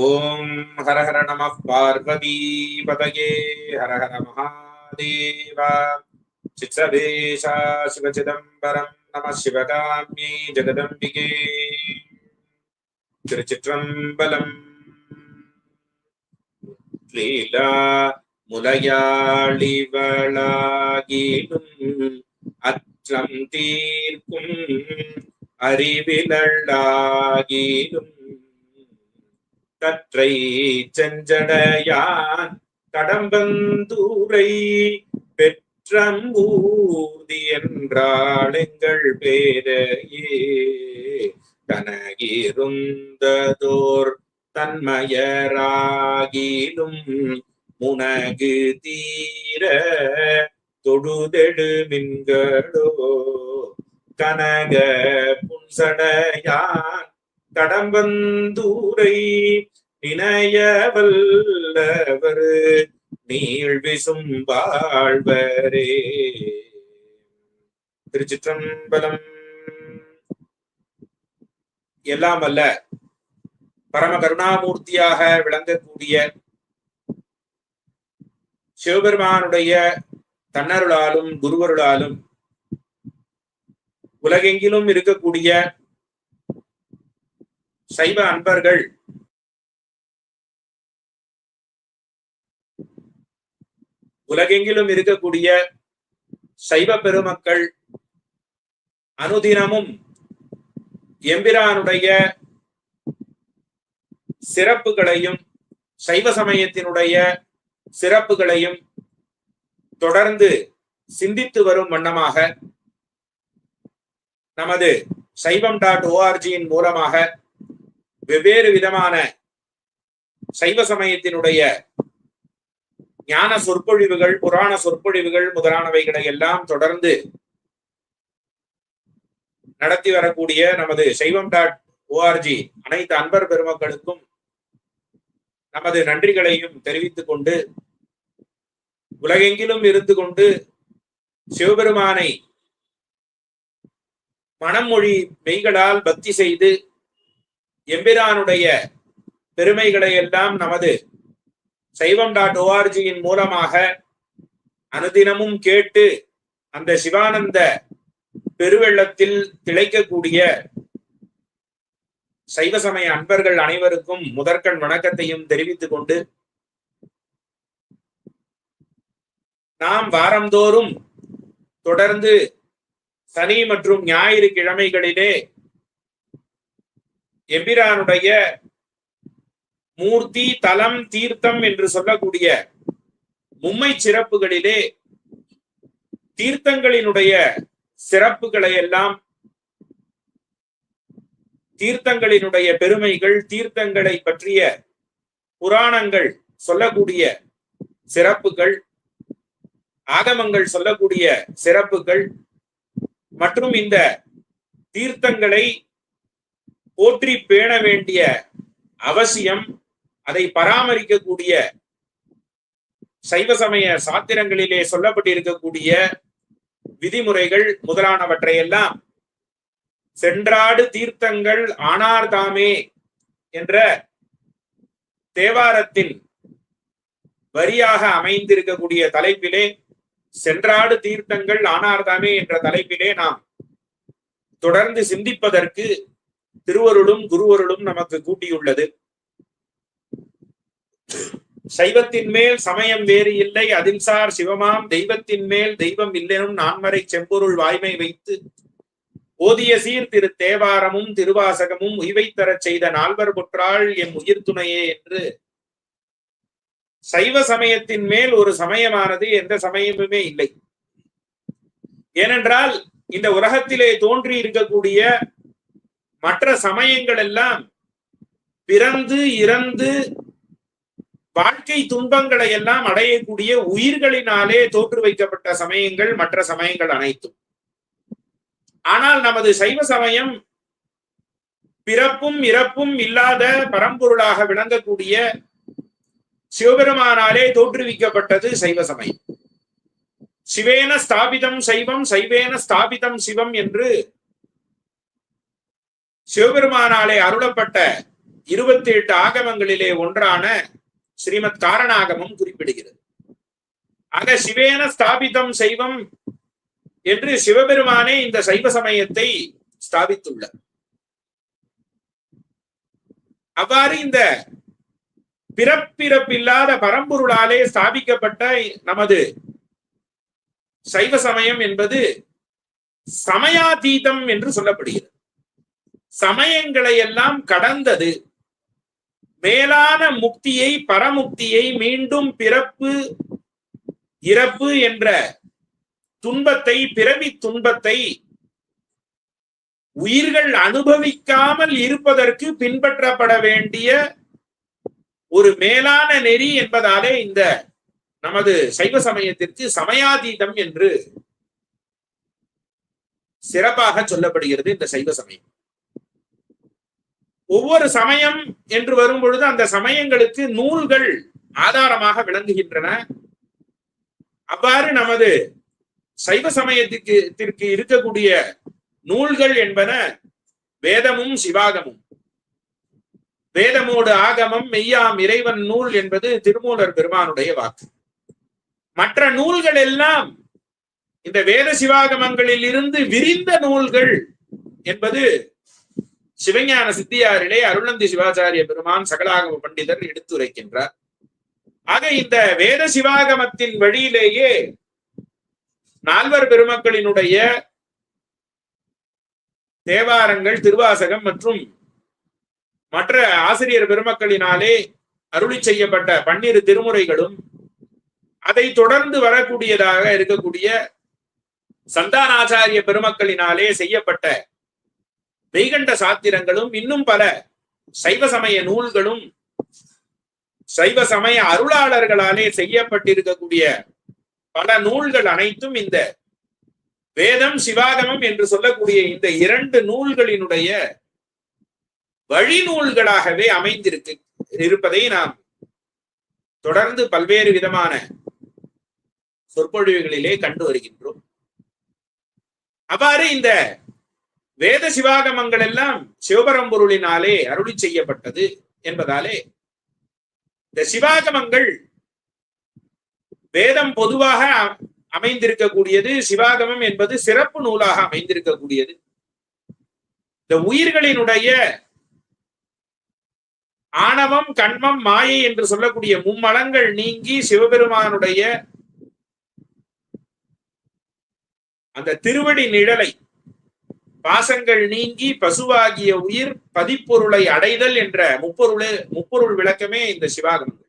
ஓம் ஹர ஹர நம பார்வதி பதகே. ஹர ஹர மகாதேவா. சித்சபேஷா சிவசிதம்பரம் நம சிவகாமியை ஜெகதம்பிகே. திருச்சிற்றம்பலம். லீலா முலையாளிவளாகிலும் அற்றம் தீர்க்கும் அறிவிலாகிலும் கற்றை செஞ்சடையான் கடம்பந்தூரை பெற்றம்பூர்தி என்றாள் எங்கள் பேரையே. கனகிருந்ததோர் தன்மயராகிலும் முனகு தீர தொழுதெடு மின்களோ கனக புன்சடையான் கடம்பந்தூரை இணையவல்லவர் நீழ்விசும் வாழ்வரே. திருச்சிற்றம்பலம். எல்லாம் அல்ல பரம கருணாமூர்த்தியாக விளங்கக்கூடிய சிவபெருமானுடைய தன்னருளாலும் குருவருளாலும் உலகெங்கிலும் இருக்கக்கூடிய சைவ அன்பர்கள். உலகெங்கிலும் இருக்கக்கூடிய சைவ பெருமக்கள் அனுதினமும் எம்பிரானுடைய சிறப்புகளையும் சைவ சமயத்தினுடைய சிறப்புகளையும் தொடர்ந்து சிந்தித்து வரும் வண்ணமாக நமது சைவம் டாட் ஓஆர்ஜியின் மூலமாக வெவ்வேறு விதமான சைவ சமயத்தினுடைய ஞான சொற்பொழிவுகள் புராண சொற்பொழிவுகள் முதலானவைகளை எல்லாம் தொடர்ந்து நடத்தி வரக்கூடிய நமது சைவம் டாட் ஓஆர்ஜி அனைத்து அன்பர் பெருமக்களுக்கும் நமது நன்றிகளையும் தெரிவித்துக் கொண்டு உலகெங்கிலும் இருந்து கொண்டு சிவபெருமானை மனமொழி மெய்களால் பக்தி செய்து எம்பிரானுடைய பெருமைகளை எல்லாம் நமது சைவம் டாட் ஓஆர்ஜியின் மூலமாக அனுதினமும் கேட்டு அந்த சிவானந்த பெருவெள்ளத்தில் திளைக்கக்கூடிய சைவ சமய அன்பர்கள் அனைவருக்கும் முதற்கண் வணக்கத்தையும் தெரிவித்துக் கொண்டு நாம் வாரந்தோறும் தொடர்ந்து சனி மற்றும் ஞாயிறு கிழமைகளிலே எம்பிரானுடைய மூர்த்தி தலம் தீர்த்தம் என்று சொல்லக்கூடிய மும்மை சிறப்புகளிலே தீர்த்தங்களினுடைய சிறப்புகளை எல்லாம் தீர்த்தங்களினுடைய பெருமைகள் தீர்த்தங்களை பற்றிய புராணங்கள் சொல்லக்கூடிய சிறப்புகள் ஆகமங்கள் சொல்லக்கூடிய சிறப்புகள் மற்றும் இந்த தீர்த்தங்களை போற்றி பேண வேண்டிய அவசியம் அதை பராமரிக்கக்கூடிய சைவ சமய சாத்திரங்களிலே சொல்லப்பட்டிருக்கக்கூடிய விதிமுறைகள் முதலானவற்றை எல்லாம் சென்றாடு தீர்த்தங்கள் ஆனார்தாமே என்ற தேவாரத்தின் வரியாக அமைந்திருக்கக்கூடிய தலைப்பிலே சென்றாடு தீர்த்தங்கள் ஆனார்தாமே என்ற தலைப்பிலே நாம் தொடர்ந்து சிந்திப்பதற்கு திருவருளும் குருவருளும் நமக்கு கூட்டியுள்ளது. சைவத்தின் மேல் சமயம் வேறு இல்லை. அதின்சார் சிவமாம். தெய்வத்தின் மேல் தெய்வம் இல்லெனும் நான்மறை செம்பொருள் வாய்மை வைத்து போதிய சீர் திரு தேவாரமும் திருவாசகமும் உய்வை தரச் செய்த நால்வர் பொற்றாள் என் உயிர் துணையே என்று. சைவ சமயத்தின் மேல் ஒரு சமயமானது எந்த சமயமுமே இல்லை. ஏனென்றால் இந்த உலகத்திலே தோன்றி இருக்கக்கூடிய மற்ற சமயங்கள் எல்லாம் பிறந்து இறந்து வாழ்க்கை துன்பங்களை எல்லாம் அடையக்கூடிய உயிர்களினாலே தோற்று வைக்கப்பட்ட சமயங்கள் மற்ற சமயங்கள் அனைத்தும். ஆனால் நமது சைவ சமயம் பிறப்பும் இறப்பும் இல்லாத பரம்பொருளாக விளங்கக்கூடிய சிவபெருமானாலே தோற்றுவிக்கப்பட்டது சைவ சமயம். சிவேன ஸ்தாபிதம் சைவம் சைவேன ஸ்தாபிதம் சிவம் என்று சிவபெருமானாலே அருளப்பட்ட இருபத்தி எட்டு ஆகமங்களிலே ஒன்றான ஸ்ரீமத் காரணாகமம் குறிப்பிடுகிறது. ஆக சிவேன ஸ்தாபிதம் சைவம் என்று சிவபெருமானே இந்த சைவ சமயத்தை ஸ்தாபித்துள்ளார். அவ்வாறு இந்த பிறப்பிறப்பில்லாத பரம்பொருளாலே ஸ்தாபிக்கப்பட்ட நமது சைவ சமயம் என்பது சமயாதீதம் என்று சொல்லப்படுகிறது. சமயங்களை எல்லாம் கடந்தது. மேலான முக்தியை பரமுக்தியை மீண்டும் பிறப்பு இறப்பு என்ற துன்பத்தை பிறவி துன்பத்தை உயிர்கள் அனுபவிக்காமல் இருப்பதற்கு பின்பற்றப்பட வேண்டிய ஒரு மேலான நெறி என்பதாலே இந்த நமது சைவ சமயத்திற்கு சமயாதீதம் என்று சிறப்பாக சொல்லப்படுகிறது இந்த சைவ சமயம். ஒவ்வொரு சமயம் என்று வரும் பொழுது அந்த சமயங்களுக்கு நூல்கள் ஆதாரமாக விளங்குகின்றன. அவ்வாறு நமது சைவ சமயத்திற்கு திற்கு இருக்கக்கூடிய நூல்கள் என்பன வேதமும் சிவாகமும். வேதமோடு ஆகமம் மெய்யாம் இறைவன் நூல் என்பது திருமூலர் பெருமானுடைய வாக்கு. மற்ற நூல்கள் எல்லாம் இந்த வேத சிவாகமங்களில் இருந்து விரிந்த நூல்கள் என்பது சிவஞான சித்தியாரிலே அருளந்தி சிவாச்சாரிய பெருமான் சகலாகம பண்டிதர் எடுத்துரைக்கின்றார். ஆக இந்த வேத சிவாகமத்தின் வழியிலேயே நால்வர் பெருமக்களினுடைய தேவாரங்கள் திருவாசகம் மற்றும் மற்ற ஆசிரியர் பெருமக்களினாலே அருளி செய்யப்பட்ட பன்னிரு திருமுறைகளும் அதை தொடர்ந்து வரக்கூடியதாக இருக்கக்கூடிய சந்தானாச்சாரிய பெருமக்களினாலே செய்யப்பட்ட மெய்கண்ட சாத்திரங்களும் இன்னும் பல. சைவ சமய நூல்களும் சைவ சமய அருளாளர்களாலே செய்யப்பட்டிருக்கக்கூடிய பல நூல்கள் அனைத்தும் இந்த வேதம் சிவாகமம் என்று சொல்லக்கூடிய இந்த இரண்டு நூல்களினுடைய வழிநூல்களாகவே அமைந்திருக்கு இருப்பதை நாம் தொடர்ந்து பல்வேறு விதமான சொற்பொழிவுகளிலே கண்டு வருகின்றோம். அவ்வாறு இந்த வேத சிவாகமங்கள் எல்லாம் சிவபரம்பொருளினாலே அருளி செய்யப்பட்டது என்பதாலே இந்த சிவாகமங்கள் வேதம் பொதுவாக அமைந்திருக்கக்கூடியது சிவாகமம் என்பது சிறப்பு நூலாக அமைந்திருக்கக்கூடியது. இந்த உயிர்களினுடைய ஆணவம் கண்மம் மாயை என்று சொல்லக்கூடிய மும்மலங்கள் நீங்கி சிவபெருமானுடைய அந்த திருவடி நிழலை பாசங்கள் நீங்கி பசுவாகிய உயிர் பதிப்பொருளை அடைதல் என்ற முப்பொருளே முப்பொருள் விளக்கமே இந்த சிவாகமங்கள்.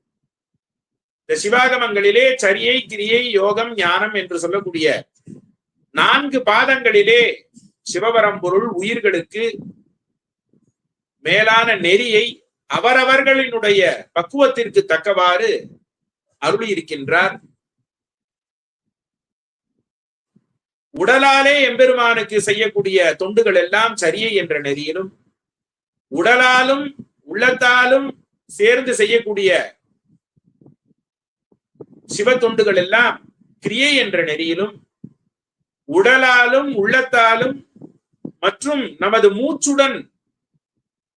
இந்த சிவாகமங்களிலே சரியை கிரியை யோகம் ஞானம் என்று சொல்லக்கூடிய நான்கு பாதங்களிலே சிவபரம்பொருள் உயிர்களுக்கு மேலான நெறியை அவரவர்களினுடைய பக்குவத்திற்கு தக்கவாறு அருளி இருக்கின்றார் உடலாலே எம்பெருமானுக்கு செய்யக்கூடிய தொண்டுகள் எல்லாம் சரியை என்ற நெறியிலும் உடலாலும் உள்ளத்தாலும் சேர்ந்து செய்யக்கூடிய சிவ தொண்டுகள் எல்லாம் கிரியை என்ற நெறியிலும் உடலாலும் உள்ளத்தாலும் மற்றும் நமது மூச்சுடன்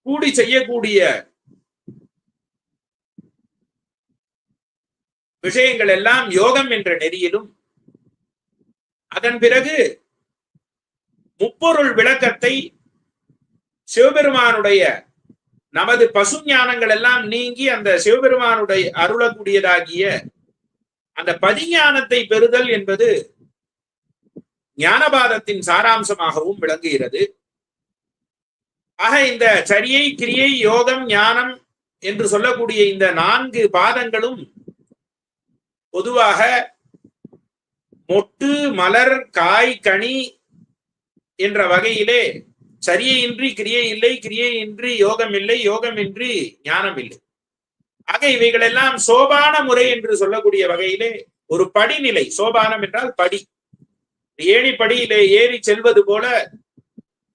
கூடி செய்யக்கூடிய விஷயங்கள் எல்லாம் யோகம் என்ற நெறியிலும் அதன் பிறகு முப்பொருள் விளக்கத்தை சிவபெருமானுடைய நமது பசு ஞானங்கள் எல்லாம் நீங்கி அந்த சிவபெருமானுடைய அருளக்கூடியதாகிய அந்த பதிஞானத்தை பெறுதல் என்பது ஞானபாதத்தின் சாராம்சமாகவும் விளங்குகிறது. ஆக இந்த சரியை கிரியை யோகம் ஞானம் என்று சொல்லக்கூடிய இந்த நான்கு பாதங்களும் பொதுவாக மொட்டு மலர் காய் கனி என்ற வகையிலே சரியையின்றி கிரியை இல்லை கிரியையின்றி யோகம் இல்லை யோகமின்றி ஞானம் இல்லை ஆக இவைகள் எல்லாம் சோபான முறை என்று சொல்லக்கூடிய வகையிலே ஒரு படிநிலை. சோபானம் என்றால் படி. ஏணி படியிலே ஏறி செல்வது போல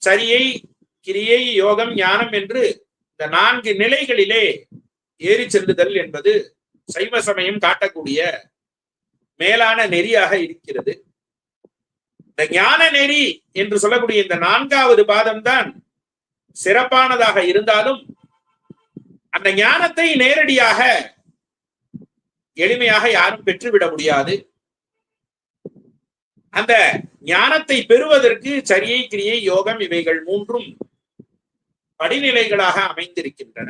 சரியை கிரியை யோகம் ஞானம் என்று இந்த நான்கு நிலைகளிலே ஏறி செல்லுதல் என்பது சைவ சமயம் காட்டக்கூடிய மேலான நெறியாக இருக்கிறது. இந்த ஞான நெறி என்று சொல்லக்கூடிய இந்த நான்காவது பாதம் தான் சிறப்பானதாக இருந்தாலும் அந்த ஞானத்தை நேரடியாக எளிமையாக யாரும் பெற்றுவிட முடியாது. அந்த ஞானத்தை பெறுவதற்கு சரியை கிரியை யோகம் இவைகள் மூன்றும் படிநிலைகளாக அமைந்திருக்கின்றன.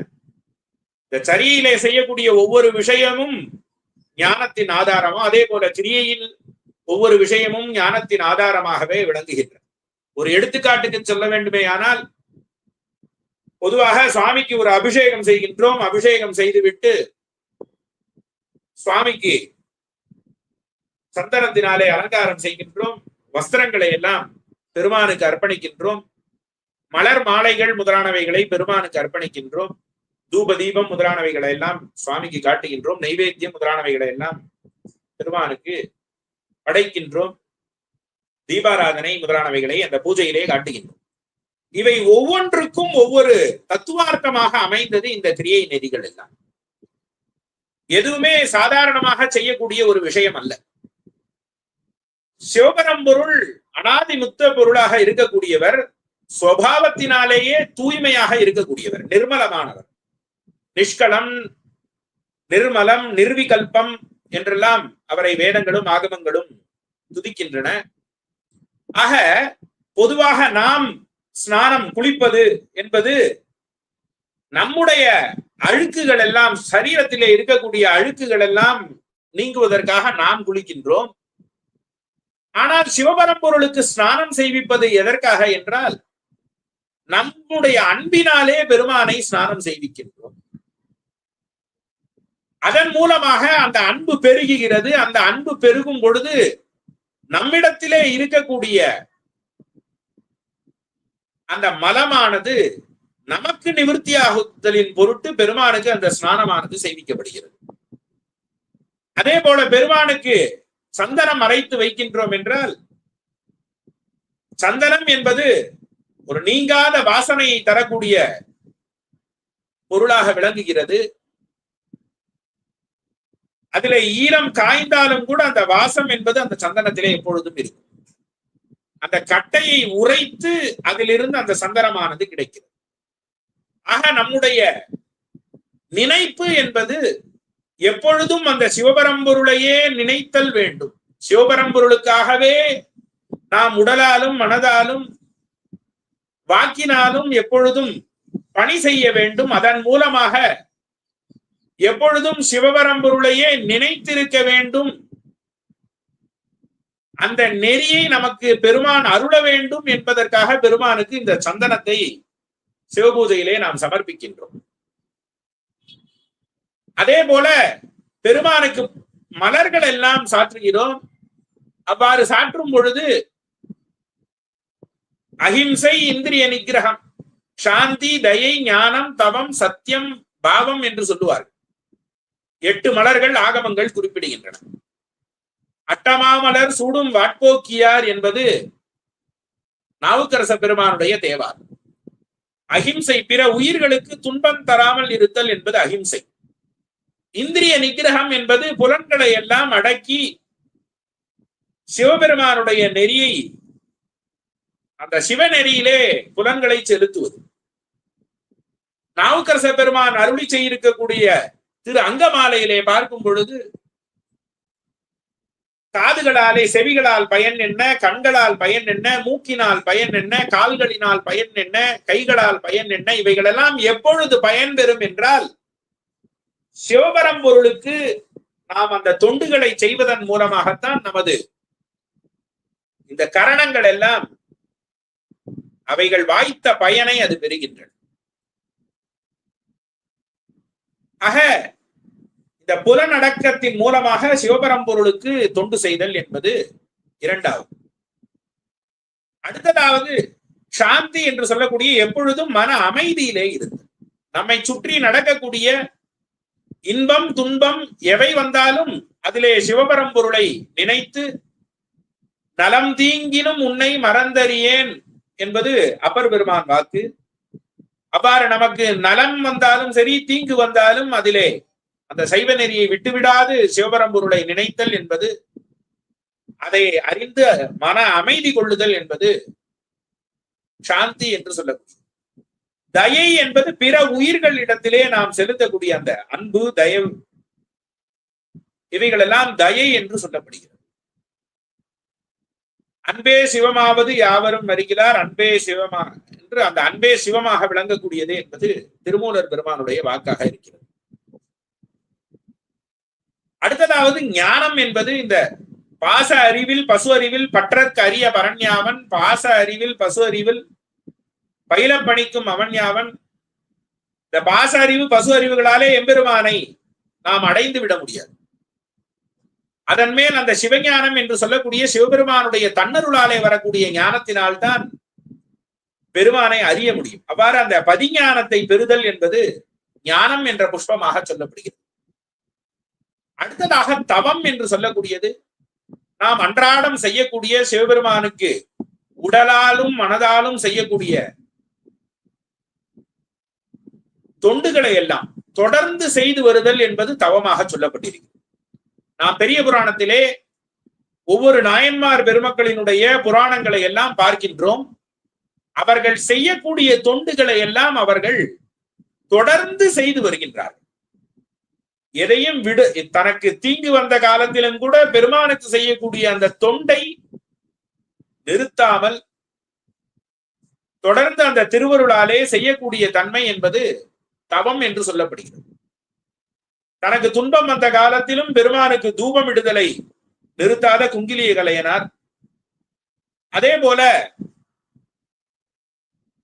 இந்த சரியிலே செய்யக்கூடிய ஒவ்வொரு விஷயமும் ஞானத்தின் ஆதாரமும் அதே போல கிரியையில் ஒவ்வொரு விஷயமும் ஞானத்தின் ஆதாரமாகவே விளங்குகின்றன. ஒரு எடுத்துக்காட்டுக்கு சொல்ல வேண்டுமே ஆனால் பொதுவாக சுவாமிக்கு ஒரு அபிஷேகம் செய்கின்றோம். அபிஷேகம் செய்துவிட்டு சுவாமிக்கு சந்தனத்தினாலே அலங்காரம் செய்கின்றோம். வஸ்திரங்களை எல்லாம் பெருமானுக்கு அர்ப்பணிக்கின்றோம். மலர் மாலைகள் முதலானவைகளை பெருமானுக்கு அர்ப்பணிக்கின்றோம். தூப தீபம் முதலானவைகளை எல்லாம் சுவாமிக்கு காட்டுகின்றோம் நைவேத்தியம் முதலானவைகளை எல்லாம் பெருமானுக்கு படைக்கின்றோம். தீபாராதனை முதலானவைகளை அந்த பூஜையிலே காட்டுகின்றோம். இவை ஒவ்வொன்றுக்கும் ஒவ்வொரு தத்துவார்த்தமாக அமைந்தது இந்த கிரியை நெறிகள் எல்லாம். எதுவுமே சாதாரணமாக செய்யக்கூடிய ஒரு விஷயம் அல்ல. சிவபரம்பொருள் அனாதிமுத்த பொருளாக இருக்கக்கூடியவர் சுவாவத்தினாலேயே தூய்மையாக இருக்கக்கூடியவர் நிர்மலமானவர். நிஷ்கலம் நிர்மலம் நிர்விகல்பம் என்றெல்லாம் அவரை வேதங்களும் ஆகமங்களும் துதிக்கின்றன. ஆக பொதுவாக நாம் ஸ்நானம் குளிப்பது என்பது நம்முடைய அழுக்குகள் எல்லாம் சரீரத்திலே இருக்கக்கூடிய அழுக்குகள் எல்லாம் நீங்குவதற்காக நாம் குளிக்கின்றோம். ஆனால் சிவபரம்பொருளுக்கு ஸ்நானம் செய்விப்பது எதற்காக என்றால் நம்முடைய அன்பினாலே பெருமானை ஸ்நானம் செய்விக்கின்றோம். அதன் மூலமாக அந்த அன்பு பெருகுகிறது. அந்த அன்பு பெருகும் பொழுது நம்மிடத்திலே இருக்கக்கூடிய அந்த மலமானது நமக்கு நிவர்த்தியாகுதலின் பொருட்டு பெருமானுக்கு அந்த ஸ்நானமானது செய்விக்கப்படுகிறது அதே போல பெருமானுக்கு சந்தனம் அரைத்து வைக்கின்றோம் என்றால் சந்தனம் என்பது ஒரு நீங்காத வாசனையை தரக்கூடிய பொருளாக விளங்குகிறது. அதுல ஈரம் காய்ந்தாலும் கூட அந்த வாசம் என்பது அந்த சந்தனத்திலே எப்பொழுதும் இருக்கும். அந்த கட்டையை உரைத்து அதிலிருந்து அந்த சந்தனமானது கிடைக்கிறது. ஆக நம்முடைய நினைப்பு என்பது எப்பொழுதும் அந்த சிவபரம்பொருளையே நினைத்தல் வேண்டும். சிவபரம்பொருளுக்காகவே நாம் உடலாலும் மனதாலும் வாக்கினாலும் எப்பொழுதும் பணி செய்ய வேண்டும். அதன் மூலமாக எப்பொழுதும் சிவபரம்பொருளையே நினைத்திருக்க வேண்டும். அந்த நெறியை நமக்கு பெருமான் அருள வேண்டும் என்பதற்காக பெருமானுக்கு இந்த சந்தனத்தை சிவபூஜையிலே நாம் சமர்ப்பிக்கின்றோம். அதே போல பெருமானுக்கு மலர்கள் எல்லாம் சாற்றுகிறோம். அவ்வாறு சாற்றும் பொழுது அஹிம்சை இந்திரிய நிகிரகம் சாந்தி தயை ஞானம் தவம் சத்தியம் பாவம் என்று சொல்லுவார்கள். எட்டு மலர்கள் ஆகமங்கள் குறிப்பிடுகின்றன. அட்டமாமலர் சூடும் வாட்போக்கியார் என்பது நாவுக்கரச பெருமானுடைய தேவார். அகிம்சை பிற உயிர்களுக்கு துன்பம் தராமல் இருத்தல் என்பது அகிம்சை இந்திரிய நிகிரகம் என்பது புலன்களை எல்லாம் அடக்கி சிவபெருமானுடைய நெறியை அந்த சிவ நெறியிலே புலன்களை செலுத்துவது. நாவுக்கரச பெருமான் அருளி செய்திருக்கக்கூடிய திரு அங்கமாலையிலே பார்க்கும் பொழுது காதுகளாலே செவிகளால் பயன் என்ன கண்களால் பயன் என்ன மூக்கினால் பயன் என்ன கால்களினால் பயன் என்ன கைகளால் பயன் என்ன இவைகளெல்லாம் எப்பொழுது பயன் பெறும் என்றால் சிவபரம்பொருளுக்கு நாம் அந்த தொண்டுகளை செய்வதன் மூலமாகத்தான் நமது இந்த கரணங்கள் எல்லாம் அவைகள் வாய்த்த பயனை அது பெறுகின்றன. ஆக இந்த புலனடக்கத்தின் மூலமாக சிவபரம்பொருளுக்கு தொண்டு செய்தல் என்பது இரண்டாவது. அடுத்ததாவது சாந்தி என்று சொல்லக்கூடிய எப்பொழுதும் மன அமைதியிலே இருந்து. நம்மை சுற்றி நடக்கக்கூடிய இன்பம் துன்பம் எவை வந்தாலும் அதிலே சிவபரம்பொருளை நினைத்து நலம் தீங்கினும் உன்னை மறந்தறியேன் என்பது அப்பர் பெருமான் வாக்கு. அவ்வாறு நமக்கு நலம் வந்தாலும் சரி தீங்கு வந்தாலும் அதிலே அந்த சைவ நெறியை விட்டுவிடாது சிவபரம்பொருளை நினைத்தல் என்பது அதை அறிந்து மன அமைதி கொள்ளுதல் என்பது சாந்தி என்று சொல்லக்கூடிய. தயை என்பது பிற உயிர்களிடத்திலே நாம் செலுத்தக்கூடிய அந்த அன்பு தயவு. இவைகளெல்லாம் தயை என்று சொல்லப்படுகிறது. அன்பே சிவமாவது யாவரும் வருகிறார் அன்பே சிவமா என்று அந்த அன்பே சிவமாக விளங்கக்கூடியது என்பது திருமூலர் பெருமானுடைய வாக்காக இருக்கிறது. அடுத்ததாவது ஞானம் என்பது இந்த பாச அறிவில் பசு அறிவில் பற்றற்கு அரிய பரண்யாவன் பாச அறிவில் பசு அறிவில் பயில பணிக்கும் அவன்யாவன் இந்த பாச அறிவு பசு அறிவுகளாலே எம்பெருமானை நாம் அடைந்து விட முடியாது. அதன் மேல் அந்த சிவஞானம் என்று சொல்லக்கூடிய சிவபெருமானுடைய தன்னருளாலே வரக்கூடிய ஞானத்தினால்தான் பெருமானை அறிய முடியும். அவ்வாறு அந்த பதிஞானத்தை பெறுதல் என்பது ஞானம் என்ற புஷ்பமாக சொல்லப்படுகிறது. அடுத்ததாக தவம் என்று சொல்லக்கூடியது. நாம் அன்றாடம் செய்யக்கூடிய சிவபெருமானுக்கு உடலாலும் மனதாலும் செய்யக்கூடிய தொண்டுகளை எல்லாம் தொடர்ந்து செய்து வருதல் என்பது தவமாக சொல்லப்பட்டிருக்கிறது. நாம் பெரிய புராணத்திலே ஒவ்வொரு நாயன்மார் பெருமக்களினுடைய புராணங்களை எல்லாம் பார்க்கின்றோம். அவர்கள் செய்யக்கூடிய தொண்டுகளை எல்லாம் அவர்கள் தொடர்ந்து செய்து வருகின்றார்கள். எதையும் விடு. தனக்கு தீங்கு வந்த காலத்திலும் கூட பெருமானுக்கு செய்யக்கூடிய அந்த தொண்டை நிறுத்தாமல் தொடர்ந்து அந்த திருவருளாலே செய்யக்கூடிய தன்மை என்பது தவம் என்று சொல்லப்படுகிறது. தனக்கு துன்பம் வந்த காலத்திலும் பெருமானுக்கு தூபம் இடுதலை நிறுத்தாத குங்கிலிய கலையனார். அதே போல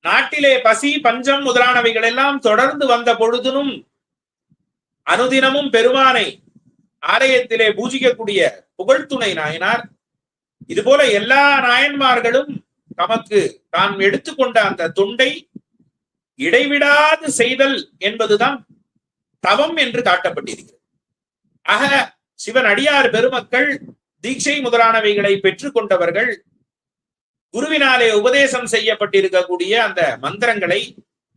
நாட்டிலே பசி பஞ்சம் முதலானவைகள் எல்லாம் தொடர்ந்து வந்த பொழுதினும் அனுதினமும் பெருமானை ஆலயத்திலே பூஜிக்கக்கூடிய புகழ்துணை நாயனார். இது போல எல்லா நாயன்மார்களும் தமக்கு தான் எடுத்துக்கொண்ட அந்த தொண்டை இடைவிடாது செய்தல் என்பதுதான் தவம் என்று காட்டப்பட்டிருக்கிறது. ஆக சிவன் அடியார் பெருமக்கள் தீட்சை முதலானவைகளை பெற்றுக் கொண்டவர்கள் குருவினாலே உபதேசம் செய்யப்பட்டிருக்கக்கூடிய அந்த மந்திரங்களை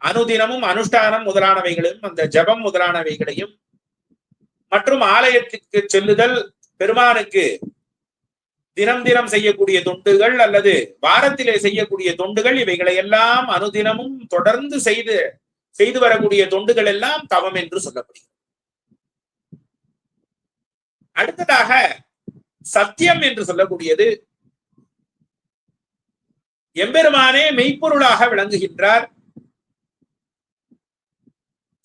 அனுதினமும் அனுஷ்டானம் முதலானவைகளையும் அந்த ஜபம் முதலானவைகளையும் மற்றும் ஆலயத்திற்கு செல்லுதல் பெருமானுக்கு தினம் தினம் செய்யக்கூடிய தொண்டுகள் அல்லது வாரத்திலே செய்யக்கூடிய தொண்டுகள் இவைகளை எல்லாம் அனுதினமும் தொடர்ந்து செய்து செய்து வரக்கூடிய தொண்டுகள் எல்லாம் தவம் என்று சொல்லப்படுகிறது. அடுத்ததாக சத்தியம் என்று சொல்லக்கூடியது எம்பெருமானே மெய்ப்பொருளாக விளங்குகின்றார்.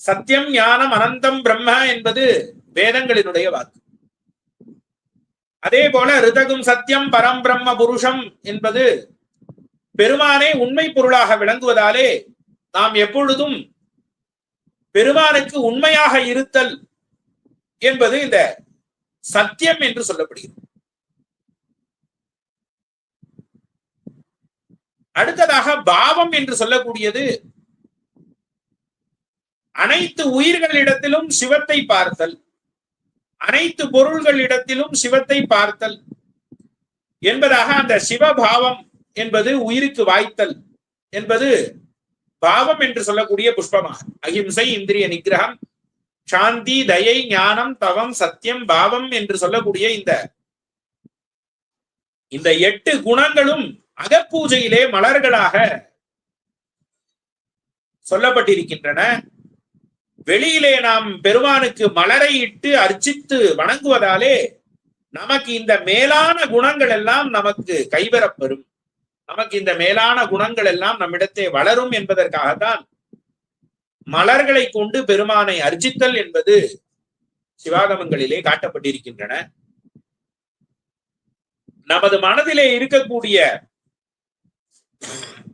சத்தியம் ஞானம் அனந்தம் பிரம்ம என்பது வேதங்களினுடைய வாக்கு. அதே போல ரிதகும் சத்தியம் பரம் பிரம்ம புருஷம் என்பது பெருமானே உண்மை பொருளாக விளங்குவதாலே நாம் எப்பொழுதும் பெருமானுக்கு உண்மையாக இருத்தல் என்பது இந்த சத்தியம் என்று சொல்லப்படுகிறது. அடுத்ததாக பாவம் என்று சொல்லக்கூடியது அனைத்து உயிர்களிடத்திலும் சிவத்தை பார்த்தல். அனைத்து பொருள்களிடத்திலும் சிவத்தை பார்த்தல். என்பதாக அந்த சிவபாவம் என்பது உயிருக்கு வாய்த்தல். என்பது பாவம் என்று சொல்லக்கூடிய புஷ்பமாக அகிம்சை இந்திரிய நிகிரகம் சாந்தி தயை ஞானம் தவம் சத்தியம் பாவம் என்று சொல்லக்கூடிய இந்த இந்த எட்டு குணங்களும் அகப்பூஜையிலே மலர்களாக சொல்லப்பட்டிருக்கின்றன. வெளியிலே நாம் பெருமானுக்கு மலரை இட்டு அர்ச்சித்து வணங்குவதாலே நமக்கு இந்த மேலான குணங்கள் எல்லாம் நமக்கு கைவரப்பெறும் நமக்கு இந்த மேலான குணங்கள் எல்லாம் நம்மிடத்தே வளரும் என்பதற்காகத்தான் மலர்களை கொண்டு பெருமானை அர்ச்சித்தல் என்பது சிவாகமங்களிலே காட்டப்பட்டிருக்கின்றன. நமது மனதிலே இருக்கக்கூடிய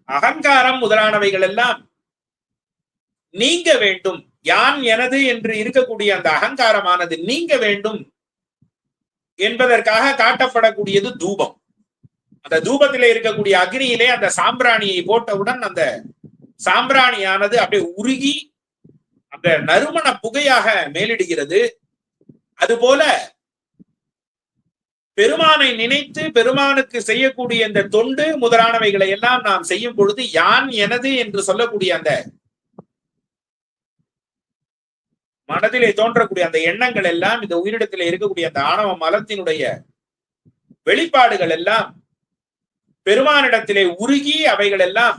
அகங்காரம் முதலானவைகள் எல்லாம் நீங்க வேண்டும். யான் எனது என்று இருக்கக்கூடிய அந்த அகங்காரமானது நீங்க வேண்டும் என்பதற்காக காட்டப்படக்கூடியது தூபம். அந்த தூபத்திலே இருக்கக்கூடிய அக்னியிலே அந்த சாம்பிராணியை போட்டவுடன் அந்த சாம்பிராணியானது அப்படியே உருகி அந்த நறுமண புகையாக மேலிடுகிறது. அதுபோல பெருமானை நினைத்து பெருமானுக்கு செய்யக்கூடிய இந்த தொண்டு முதலானவைகளை எல்லாம் நாம் செய்யும் பொழுது யான் எனது என்று சொல்லக்கூடிய அந்த மனதிலே தோன்றக்கூடிய அந்த எண்ணங்கள் எல்லாம் இந்த உயிரிடத்திலே இருக்கக்கூடிய அந்த ஆணவ மலத்தினுடைய வெளிப்பாடுகள் எல்லாம் பெருமானிடத்திலே உருகி அவைகள் எல்லாம்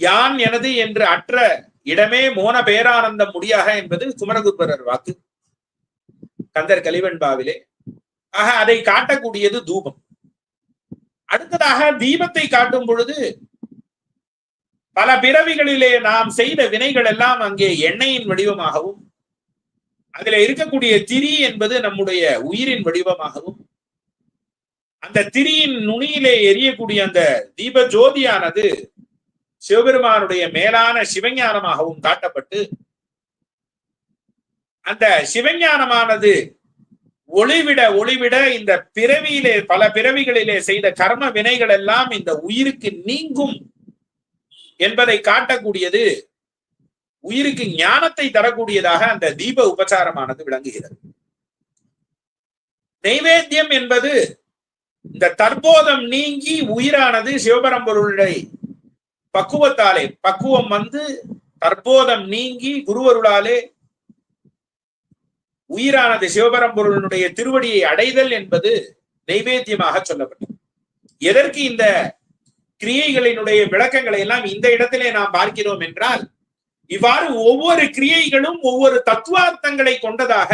யான் எனது என்று அற்ற இடமே மோன பேரானந்தம் முடியாக என்பது குமரகுருபரர் வாக்கு. கந்தர் கலிவெண்பாவிலே. ஆக அதை காட்டக்கூடியது தூபம். அடுத்ததாக தீபத்தை காட்டும் பொழுது பல பிறவிகளிலே நாம் செய்த வினைகள் எல்லாம் அங்கே எண்ணெயின் வடிவமாகவும் அதுல இருக்கக்கூடிய திரி என்பது நம்முடைய உயிரின் வடிவமாகவும் அந்த திரியின் நுனியிலே எரியக்கூடிய அந்த தீப ஜோதியானது சிவபெருமானுடைய மேலான சிவஞானமாகவும் காட்டப்பட்டு அந்த சிவஞானமானது ஒளிவிட ஒளிவிட இந்த பிறவியிலே பல பிறவிகளிலே செய்த கர்ம வினைகள் எல்லாம் இந்த உயிருக்கு நீங்கும் என்பதை காட்டக்கூடியது உயிருக்கு ஞானத்தை தரக்கூடியதாக அந்த தீப உபச்சாரமானது விளங்குகிறது. நைவேத்தியம் என்பது இந்த தற்போதம் நீங்கி உயிரானது சிவபரம்பொருளை பக்குவத்தாலே பக்குவம் வந்து தற்போதம் நீங்கி குருவருளாலே உயிரானது சிவபரம்பொருளனுடைய திருவடியை அடைதல் என்பது நைவேத்தியமாக சொல்லப்பட்டது. எதற்கு இந்த கிரியைகளினுடைய விளக்கங்களை எல்லாம் இந்த இடத்திலே நாம் பார்க்கிறோம் என்றால் இவ்வாறு ஒவ்வொரு கிரியைகளும் ஒவ்வொரு தத்துவார்த்தங்களை கொண்டதாக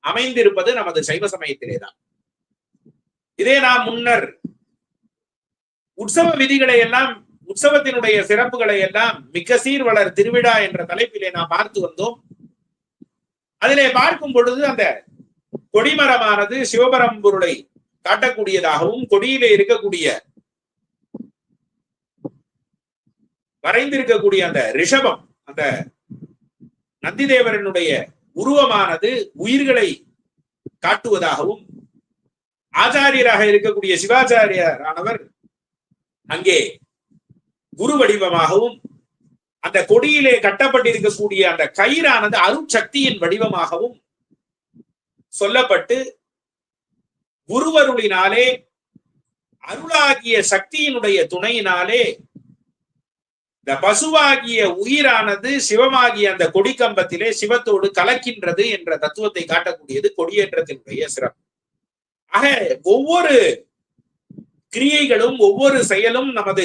அமைந்திருப்பது நமது சைவ சமயத்திலேதான் இதே நாம் முன்னர் உற்சவ விதிகளை எல்லாம் உற்சவத்தினுடைய சிறப்புகளை எல்லாம் மிக்க சீர்வளர் திருவிழா என்ற தலைப்பிலே நாம் பார்த்து வந்தோம். அதிலே பார்க்கும் பொழுது அந்த கொடிமரமானது சிவபரம்பொருளை காட்டக்கூடியதாகவும் கொடியிலே இருக்கக்கூடிய வரைந்திருக்கக்கூடிய அந்த ரிஷபம் அந்த நந்திதேவரனுடைய உருவமானது உயிர்களை காட்டுவதாகவும் ஆச்சாரியராக இருக்கக்கூடிய சிவாச்சாரியரானவர் அங்கே குரு வடிவமாகவும் அந்த கொடியிலே கட்டப்பட்டிருக்கக்கூடிய அந்த கயிறானது அருட்சக்தியின் வடிவமாகவும் சொல்லப்பட்டு குருவருளினாலே அருளாகிய சக்தியினுடைய துணையினாலே இந்த பசுவாகிய உயிரானது சிவமாகிய அந்த கொடிக்கம்பத்திலே சிவத்தோடு கலக்கின்றது என்ற தத்துவத்தை காட்டக்கூடியது கொடியேற்றத்தினுடைய சிறப்பு. ஆக ஒவ்வொரு கிரியைகளும் ஒவ்வொரு செயலும் நமது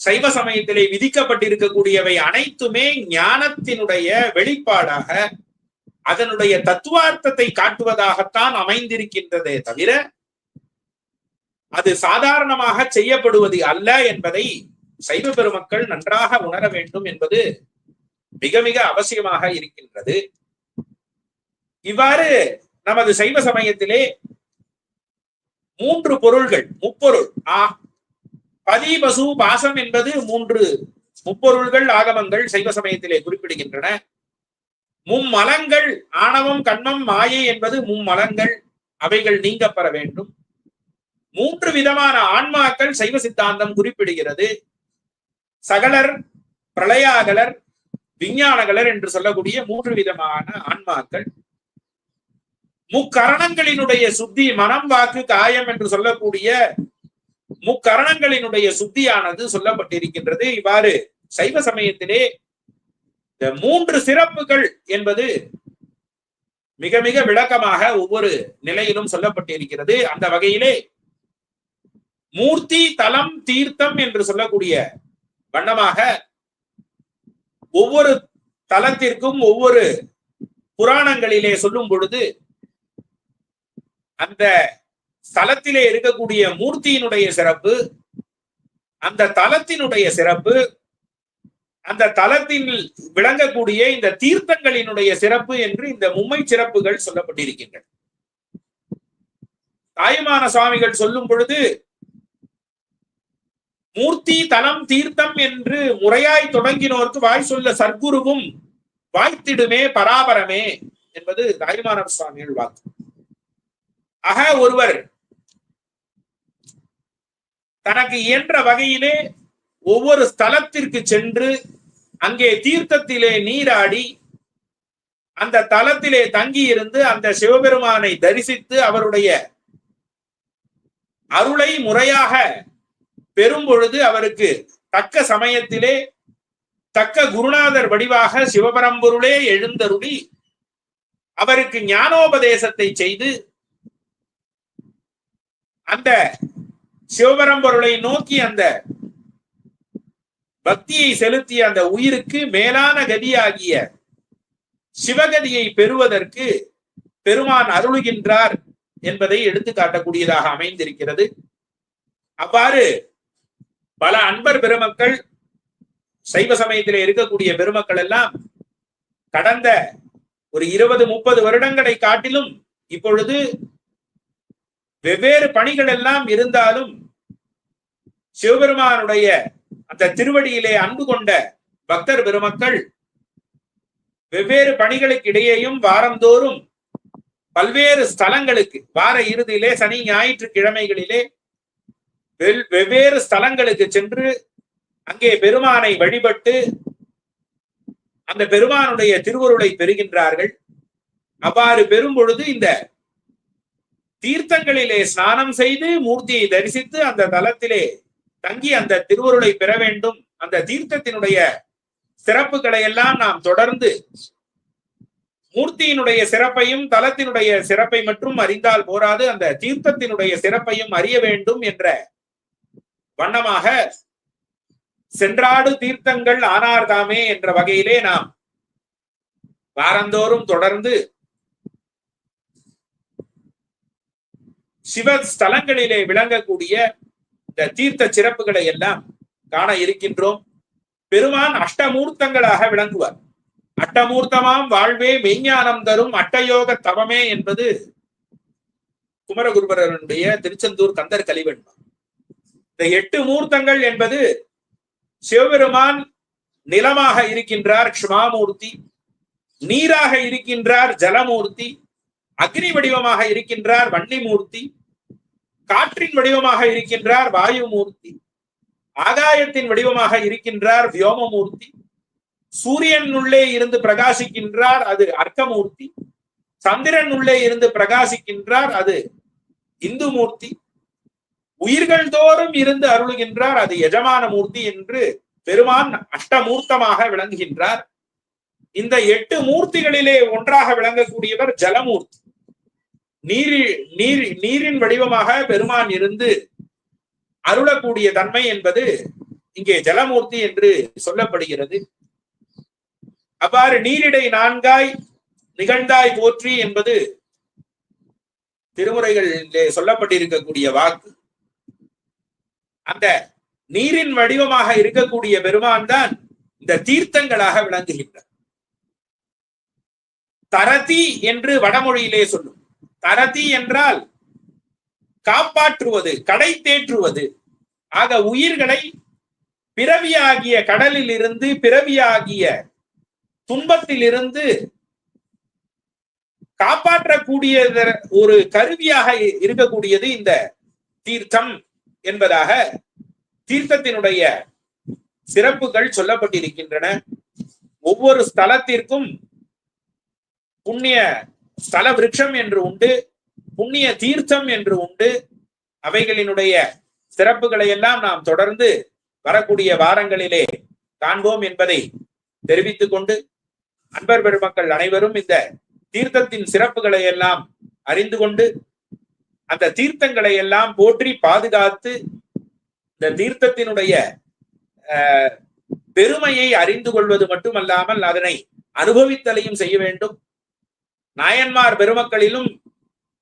சைவ சமயத்திலே விதிக்கப்பட்டிருக்கக்கூடியவை அனைத்துமே ஞானத்தினுடைய வெளிப்பாடாக அதனுடைய தத்துவார்த்தத்தை காட்டுவதாகத்தான் அமைந்திருக்கின்றதே தவிர அது சாதாரணமாக செய்யப்படுவது அல்ல என்பதை சைவ பெருமக்கள் நன்றாக உணர வேண்டும் என்பது மிக மிக அவசியமாக இருக்கின்றது. இவ்வாறு நமது சைவ சமயத்திலே மூன்று பொருள்கள் முப்பொருள். ஆ பதி பசு பாசம் என்பது மூன்று முப்பொருள்கள் ஆகமங்கள் சைவ சமயத்திலே குறிப்பிடுகின்றன. மும்மலங்கள் ஆணவம் கண்ணம் மாயை என்பது மும்மலங்கள் அவைகள் நீங்கப்பெற வேண்டும். மூன்று விதமான ஆன்மாக்கள் சைவ சித்தாந்தம் குறிப்பிடுகிறது. சகலர் பிரளயாகலர் விஞ்ஞானகலர் என்று சொல்லக்கூடிய மூன்று விதமான ஆன்மாக்கள். முக்கரணங்களினுடைய சுத்தி மனம் வாக்கு காயம் என்று சொல்லக்கூடிய முக்கரணங்களினுடைய சுத்தியானது சொல்லப்பட்டிருக்கின்றது. இவ்வாறு சைவ சமயத்திலே இந்த மூன்று சிறப்புகள் என்பது மிக மிக விளக்கமாக ஒவ்வொரு நிலையிலும் சொல்லப்பட்டிருக்கிறது. அந்த வகையிலே மூர்த்தி தலம் தீர்த்தம் என்று சொல்லக்கூடிய வண்ணமாக ஒவ்வொரு தலத்திற்கும் ஒவ்வொரு புராணங்களிலே சொல்லும் பொழுது அந்த ஸ்தலத்திலே இருக்கக்கூடிய மூர்த்தியினுடைய சிறப்பு அந்த தலத்தினுடைய சிறப்பு அந்த தலத்தில் விளங்கக்கூடிய இந்த தீர்த்தங்களினுடைய சிறப்பு என்று இந்த மும்மை சிறப்புகள் சொல்லப்பட்டிருக்கின்றன. தாயுமான சுவாமிகள் சொல்லும் பொழுது மூர்த்தி தலம் தீர்த்தம் என்று முறையாய் தொடங்கினோருக்கு வாய் சொல்ல சர்க்குருவும் வாய்த்திடுமே பராபரமே என்பது தாயுமான சுவாமிகள் வாக்கு. ஆக ஒருவர் தனக்கு இயன்ற வகையிலே ஒவ்வொரு ஸ்தலத்திற்கு சென்று அங்கே தீர்த்தத்திலே நீராடி அந்த தலத்திலே தங்கி இருந்து அந்த சிவபெருமானை தரிசித்து அவருடைய அருளை முறையாக பெறும் பொழுது அவருக்கு தக்க சமயத்திலே தக்க குருநாதர் வடிவாக சிவபரம்பொருளே எழுந்தருளி அவருக்கு ஞானோபதேசத்தை செய்து அந்த சிவபரம்பொருளை நோக்கி அந்த பக்தியை செலுத்திய அந்த உயிருக்கு மேலான கதியாகிய சிவகதியை பெறுவதற்கு பெருமான் அருளுகின்றார் என்பதை எடுத்து காட்டக்கூடியதாக அமைந்திருக்கிறது. அவ்வாறு பல அன்பர் பெருமக்கள் சைவ சமயத்திலே இருக்கக்கூடிய பெருமக்கள் எல்லாம் கடந்த ஒரு இருபது முப்பது வருடங்களை காட்டிலும் இப்பொழுது வெவ்வேறு பணிகள் எல்லாம் இருந்தாலும் சிவபெருமானுடைய அந்த திருவடியிலே அன்பு கொண்ட பக்தர் பெருமக்கள் வெவ்வேறு பணிகளுக்கு இடையேயும் வாரந்தோறும் பல்வேறு ஸ்தலங்களுக்கு வார இறுதியிலே சனி ஞாயிற்றுக்கிழமைகளிலே வெவ்வேறு ஸ்தலங்களுக்கு சென்று அங்கே பெருமானை வழிபட்டு அந்த பெருமானுடைய திருவருளை பெறுகின்றார்கள். அவ்வாறு பெறும் பொழுது இந்த தீர்த்தங்களிலே ஸ்நானம் செய்து மூர்த்தியை தரிசித்து அந்த தலத்திலே தங்கி அந்த திருவருளை பெற வேண்டும். அந்த தீர்த்தத்தினுடைய சிறப்புகளை எல்லாம் நாம் தொடர்ந்து மூர்த்தியினுடைய சிறப்பையும் தலத்தினுடைய சிறப்பை மட்டும் அறிந்தால் போராது. அந்த தீர்த்தத்தினுடைய சிறப்பையும் அறிய வேண்டும் என்ற வண்ணமாக சென்றாடு தீர்த்தங்கள் ஆனார்தாமே என்ற வகையிலே நாம் வாரந்தோறும் தொடர்ந்து சிவ ஸ்தலங்களிலே விளங்கக்கூடிய இந்த தீர்த்த சிறப்புகளை எல்லாம் காண இருக்கின்றோம். பெருமான் அஷ்டமூர்த்தங்களாக விளங்குவார். அட்டமூர்த்தமாம் வாழ்வே மெய்ஞானம் தரும் அட்டயோக தவமே என்பது குமரகுருபரனுடைய திருச்செந்தூர் கந்தர் கலிவெண்மா இந்த எட்டு மூர்த்தங்கள் என்பது சிவபெருமான் நிலமாக இருக்கின்றார் க்ஷ்மாமூர்த்தி நீராக இருக்கின்றார் ஜலமூர்த்தி அக்னி வடிவமாக இருக்கின்றார் வன்னிமூர்த்தி காற்றின் வடிவமாக இருக்கின்றார் வாயுமூர்த்தி ஆகாயத்தின் வடிவமாக இருக்கின்றார் வியோமமூர்த்தி சூரியன் உள்ளே இருந்து பிரகாசிக்கின்றார் அது அர்க்கமூர்த்தி சந்திரன் உள்ளே இருந்து பிரகாசிக்கின்றார் அது இந்து மூர்த்தி உயிர்கள் தோறும் இருந்து அருளுகின்றார். அது எஜமான மூர்த்தி என்று பெருமான் அஷ்டமூர்த்தமாக விளங்குகின்றார். இந்த எட்டு மூர்த்திகளிலே ஒன்றாக விளங்கக்கூடியவர் ஜலமூர்த்தி. நீரி நீர் நீரின் வடிவமாக பெருமான் இருந்து அருளக்கூடிய தன்மை என்பது இங்கே ஜலமூர்த்தி என்று சொல்லப்படுகிறது. அவ்வாறு நீரிடை நான்காய் நிகழ்ந்தாய் போற்றி என்பது திருமுறைகளிலே சொல்லப்பட்டிருக்கக்கூடிய வாக்கு. அந்த நீரின் வடிவமாக இருக்கக்கூடிய பெருமான் தான் இந்த தீர்த்தங்களாக விளங்குகின்றார். தரதி என்று வடமொழியிலே சொல்லும். தரதி என்றால் காப்பாற்றுவது கடை தேற்றுவது. ஆக உயிர்களை பிறவியாகிய கடலில் இருந்து பிறவியாகிய துன்பத்திலிருந்து காப்பாற்றக்கூடிய ஒரு கருவியாக இருக்கக்கூடியது இந்த தீர்த்தம். என்பதாக தீர்த்தத்தினுடைய சிறப்புகள் சொல்லப்பட்டிருக்கின்றன. ஒவ்வொரு ஸ்தலத்திற்கும் புண்ணிய ஸ்தல விருட்சம் என்று உண்டு புண்ணிய தீர்த்தம் என்று உண்டு. அவைகளினுடைய சிறப்புகளை எல்லாம் நாம் தொடர்ந்து வரக்கூடிய வாரங்களிலே காண்போம் என்பதை தெரிவித்துக் கொண்டு அன்பர் பெருமக்கள் அனைவரும் இந்த தீர்த்தத்தின் சிறப்புகளை எல்லாம் அறிந்து கொண்டு அந்த தீர்த்தங்களை எல்லாம் போற்றி பாதுகாத்து இந்த தீர்த்தத்தினுடைய அஹ், பெருமையை அறிந்து கொள்வது மட்டுமல்லாமல் அதனை அனுபவித்தலையும் செய்ய வேண்டும். நாயன்மார் பெருமக்களிலும்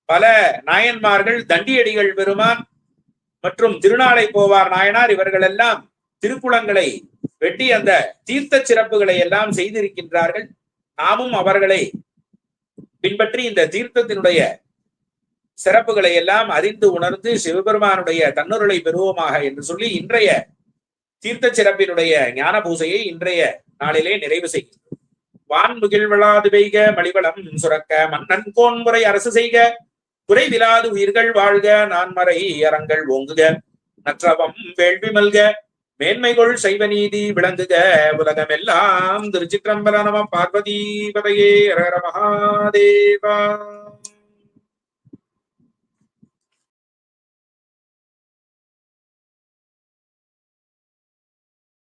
பல நாயன்மார்கள் தண்டியடிகள் பெருமான் மற்றும் திருநாளை போவார் நாயனார் இவர்கள் எல்லாம் திருக்குளங்களை வெட்டி அந்த தீர்த்த சிறப்புகளை எல்லாம் செய்திருக்கின்றார்கள். நாமும் அவர்களை பின்பற்றி இந்த தீர்த்தத்தினுடைய சிறப்புகளை எல்லாம் அறிந்து உணர்ந்து சிவபெருமானுடைய தன்னுருளை பெறுவோமாக என்று சொல்லி இன்றைய தீர்த்த சிறப்பினுடைய ஞான பூசையை இன்றைய நாளிலே நிறைவு செய்கின்றோம். வான்முகில் விழாது பெய்க மலிவளம் சுரக்க மன்னன் கோன்முறை அரசு செய்க குறைவிலாது உயிர்கள் வாழ்க நான்மறை அறங்கள் ஓங்குக நற்றவம் வேள்வி மல்க மேன்மைகொள் சைவ நீதி விளங்குக உலகமெல்லாம் திருச்சிற்றம்பல நம பார்வதி பதையே மகாதேவா.